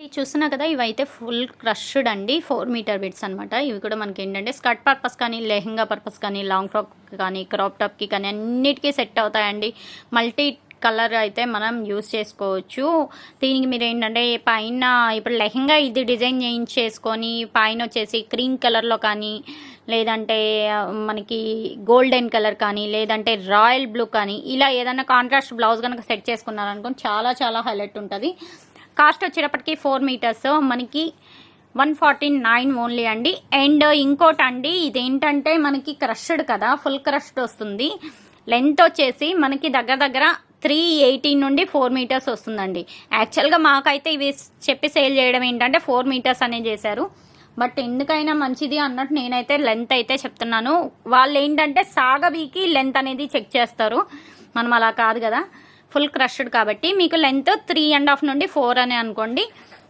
ఇది చూస్తున్నా కదా ఇవైతే ఫుల్ క్రష్డ్ అండి ఫోర్ మీటర్ బిట్స్ అనమాట ఇవి కూడా మనకి ఏంటంటే స్కర్ట్ పర్పస్ కానీ లెహెంగా పర్పస్ కానీ లాంగ్ ఫ్రాక్ కానీ క్రాప్ టాప్కి కానీ అన్నిటికీ సెట్ అవుతాయండి. మల్టీ కలర్ అయితే మనం యూస్ చేసుకోవచ్చు. దీనికి మీరు ఏంటంటే పైన ఇప్పుడు లెహెంగా ఇది డిజైన్ చేయించేసుకొని పైన వచ్చేసి క్రీమ్ కలర్లో కానీ లేదంటే మనకి గోల్డెన్ కలర్ కానీ లేదంటే రాయల్ బ్లూ కానీ ఇలా ఏదైనా కాంట్రాస్ట్ బ్లౌజ్ కనుక సెట్ చేసుకున్నారనుకోండి చాలా చాలా హైలైట్ ఉంటుంది. కాస్ట్ వచ్చేటప్పటికి ఫోర్ మీటర్స్. మనకి వన్ ఫార్టీ నైన్ ఓన్లీ అండి. అండ్ ఇంకోటి అండి ఇదేంటంటే మనకి క్రష్డ్ కదా ఫుల్ క్రష్డ్ వస్తుంది. లెంత్ వచ్చేసి మనకి దగ్గర దగ్గర త్రీ ఎయిటీన్ నుండి ఫోర్ మీటర్స్ వస్తుందండి. యాక్చువల్గా మాకైతే ఇవి చెప్పి సేల్ చేయడం ఏంటంటే ఫోర్ మీటర్స్ అనే చేశారు. బట్ ఎందుకైనా మంచిది అన్నట్టు నేనైతే లెంత్ అయితే చెప్తున్నాను. వాళ్ళు ఏంటంటే సాగబీకి లెంత్ అనేది చెక్ చేస్తారు. మనం అలా కాదు కదా. ఫుల్ క్రష్డ్ కాబట్టి మీకు లెంత్ త్రీ అండ్ హాఫ్ నుండి ఫోర్ అని అనుకోండి.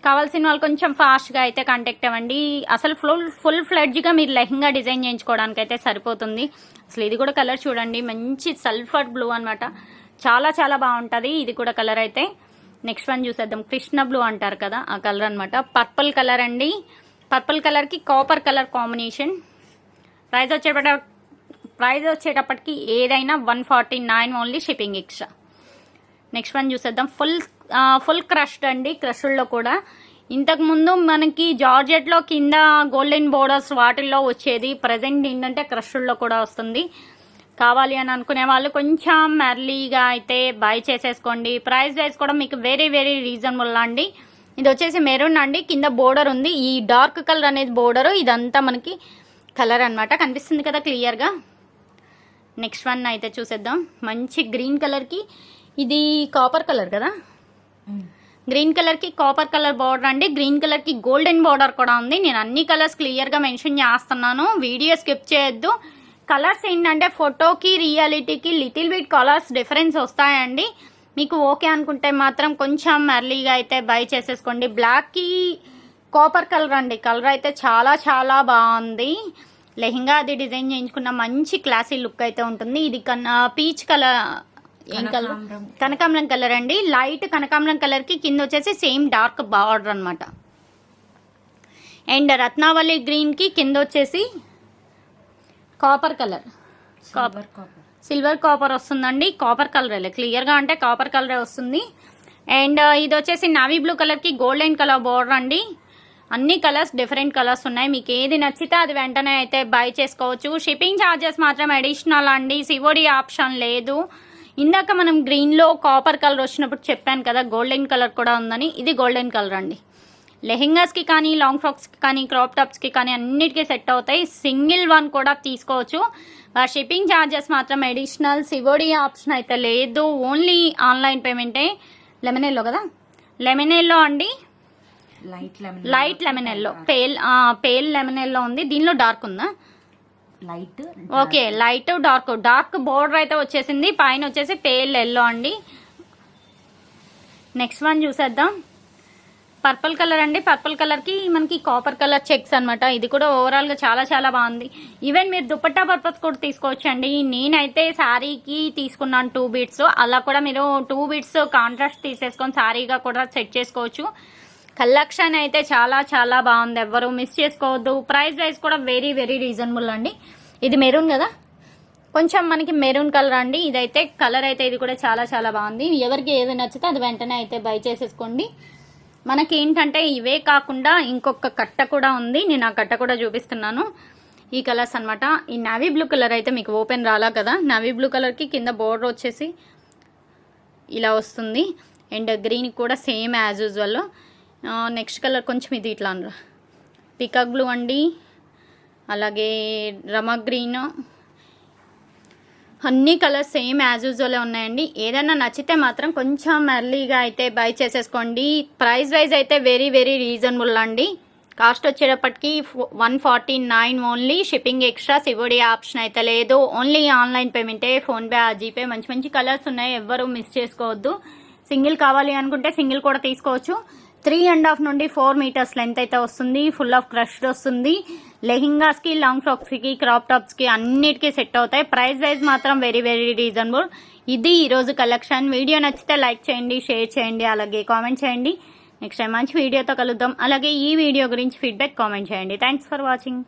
కావాల్సిన వాళ్ళు కొంచెం ఫాస్ట్గా అయితే కాంటాక్ట్ అవ్వండి. అసలు ఫుల్ ఫుల్ ఫ్లెడ్జ్గా మీరు లెహంగా డిజైన్ చేయించుకోవడానికి అయితే సరిపోతుంది. అసలు ఇది కూడా కలర్ చూడండి. మంచి సల్ఫర్ బ్లూ అనమాట చాలా చాలా బాగుంటుంది. ఇది కూడా కలర్ అయితే. నెక్స్ట్ వన్ చూసేద్దాం. కృష్ణ బ్లూ అంటారు కదా ఆ కలర్ అనమాట పర్పుల్ కలర్ అండి. పర్పుల్ కలర్కి కాపర్ కలర్ కాంబినేషన్ ప్రైస్ వచ్చేటప్పటి ప్రైస్ వచ్చేటప్పటికి ఏదైనా one forty nine only shipping extra next one చూసేద్దాం. ఫుల్ ఫుల్ క్రష్డ్ అండి క్రష్డ్లో కూడా. ఇంతకుముందు మనకి జార్జెట్లో కింద గోల్డెన్ బోర్డర్స్ వాటిల్లో వచ్చేది ప్రజెంట్ ఏంటంటే క్రష్డ్లో కూడా వస్తుంది. కావాలి అని అనుకునే వాళ్ళు కొంచెం ఎర్లీగా అయితే బై చేసేసుకోండి. ప్రైస్ వైజ్ కూడా మీకు వెరీ వెరీ రీజనబుల్ అండి. ఇది వచ్చేసి మెరూన్ అండి కింద బోర్డర్ ఉంది. ఈ డార్క్ కలర్ అనేది బోర్డర్ ఇదంతా మనకి కలర్ అన్నమాట. కనిపిస్తుంది కదా క్లియర్గా. నెక్స్ట్ వన్ అయితే చూసేద్దాం. మంచి గ్రీన్ కలర్కి ఇది కాపర్ కలర్ కదా? గ్రీన్ కలర్కి కాపర్ కలర్ బార్డర్ అండి. గ్రీన్ కలర్కి గోల్డెన్ బార్డర్ కూడా ఉంది. నేను అన్ని కలర్స్ క్లియర్గా మెన్షన్ చేస్తున్నాను. వీడియో స్కిప్ చేయొద్దు. కలర్స్ ఏంటంటే ఫోటోకి రియాలిటీకి లిటిల్ బిట్ కలర్స్ డిఫరెన్స్ వస్తాయండి. మీకు ఓకే అనుకుంటే మాత్రం కొంచెం ఎర్లీగా అయితే బై చేసేసుకోండి. బ్లాక్కి కాపర్ కలర్ అండి. కలర్ అయితే చాలా చాలా బాగుంది. లెహంగా అది డిజైన్ చేయించుకున్న మంచి క్లాసీ లుక్ అయితే ఉంటుంది. ఇది కన్నా పీచ్ కలర్ ఏం కలర్? కనకాంబరం కలర్ అండి. లైట్ కనకాంబరం కలర్కి కింద వచ్చేసి సేమ్ డార్క్ బార్డర్ అన్నమాట. అండ్ రత్నావళి గ్రీన్కి కింద వచ్చేసి copper colour copper silver copper వస్తుందండి. కాపర్ కలర్ క్లియర్గా అంటే కాపర్ కలర్ వస్తుంది. అండ్ ఇది వచ్చేసి నావీ బ్లూ కలర్కి గోల్డెన్ కలర్ బోర్డర్ అండి. అన్ని కలర్స్ డిఫరెంట్ కలర్స్ ఉన్నాయి. మీకు ఏది నచ్చితే అది వెంటనే అయితే బై చేసుకోవచ్చు. షిప్పింగ్ ఛార్జెస్ మాత్రం అడిషనల్ అండి. సివోడి ఆప్షన్ లేదు. ఇందాక మనం గ్రీన్లో కాపర్ కలర్ వచ్చినప్పుడు చెప్పాను కదా గోల్డెన్ కలర్ కూడా ఉందని. ఇది గోల్డెన్ కలర్ అండి. లెహెంగాస్కి కానీ లాంగ్ ఫ్రాక్స్కి కానీ క్రాప్ టాప్స్కి కానీ అన్నిటికీ సెట్ అవుతాయి. సింగిల్ వన్ కూడా తీసుకోవచ్చు. షిప్పింగ్ ఛార్జెస్ మాత్రం అడిషనల్ సివోడి ఆప్షన్ అయితే లేదు. ఓన్లీ ఆన్లైన్ పేమెంటే లెమన్ ఎల్లో కదా? లెమన్ ఎల్లో అండి. Light lemon light lemon yellow pale pale lemon yellow ఉంది. దీనిలో డార్క్ ఉందా? Light okay light dark dark border అయితే వచ్చేసింది. పైన వచ్చేసి పేల్ ఎల్లో అండి. నెక్స్ట్ వన్ చూసేద్దాం. పర్పుల్ కలర్ అండి. పర్పుల్ కలర్కి మనకి కాపర్ కలర్ చెక్స్ అనమాట ఇది కూడా ఓవరాల్గా చాలా చాలా బాగుంది. ఈవెన్ మీరు దుపట్టా పర్పస్ కూడా తీసుకోవచ్చు అండి నేనైతే శారీకి తీసుకున్నాను టూ బీట్స్ అలా కూడా మీరు టూ బీట్స్ కాంట్రాస్ట్ తీసేసుకొని శారీగా కూడా సెట్ చేసుకోవచ్చు. కలెక్షన్ అయితే చాలా చాలా బాగుంది. ఎవ్వరు మిస్ చేసుకోవద్దు. ప్రైస్ వైజ్ కూడా వెరీ వెరీ రీజనబుల్ అండి. ఇది మెరూన్ కదా? కొంచెం మనకి మెరూన్ కలర్ అండి. ఇదైతే కలర్ అయితే ఇది కూడా చాలా చాలా బాగుంది. ఎవరికి ఏది నచ్చితే అది వెంటనే అయితే బై చేసేసుకోండి. మనకి ఏంటంటే ఇవే కాకుండా ఇంకొక కట్ట కూడా ఉంది. నేను ఆ కట్ట కూడా చూపిస్తున్నాను. ఈ కలర్స్ అన్నమాట. ఈ నావీ బ్లూ కలర్ అయితే మీకు ఓపెన్ రాలా కదా? నావీ బ్లూ కలర్కి కింద బోర్డర్ వచ్చేసి ఇలా వస్తుంది. అండ్ గ్రీన్ కూడా same as usual next colour కొంచెం ఇది ఇట్లా అనరా. పికాక్ బ్లూ అండి. అలాగే రమ గ్రీన్ అన్ని కలర్స్ సేమ్ యాజ్ యూజువల్ ఉన్నాయండి. ఏదైనా నచ్చితే మాత్రం కొంచెం ఎర్లీగా అయితే బై చేసేసుకోండి. ప్రైస్ వైజ్ అయితే వెరీ వెరీ రీజనబుల్ అండి. కాస్ట్ వచ్చేటప్పటికి one forty nine only shipping extra COD option అయితే లేదు. ఓన్లీ ఆన్లైన్ పేమెంటే ఫోన్పే జీపే మంచి మంచి కలర్స్ ఉన్నాయి. ఎవ్వరూ మిస్ చేసుకోవద్దు. సింగిల్ కావాలి అనుకుంటే సింగిల్ కూడా తీసుకోవచ్చు. త్రీ అండ్ హాఫ్ నుండి ఫోర్ మీటర్స్ లెంత్ అయితే వస్తుంది. ఫుల్ ఆఫ్ క్రష్డ్ వస్తుంది. లెహింగాస్కి లాంగ్ ఫ్రాక్స్కి క్రాప్ టాప్స్కి అన్నిటికీ సెట్ అవుతాయి. ప్రైస్ వైజ్ మాత్రం వెరీ వెరీ రీజనబుల్ ఇది ఈరోజు కలెక్షన్ వీడియో నచ్చితే లైక్ చేయండి షేర్ చేయండి అలాగే కామెంట్ చేయండి. నెక్స్ట్ టైం మంచి వీడియోతో కలుద్దాం. అలాగే ఈ వీడియో గురించి ఫీడ్బ్యాక్ కామెంట్ చేయండి. Thanks for watching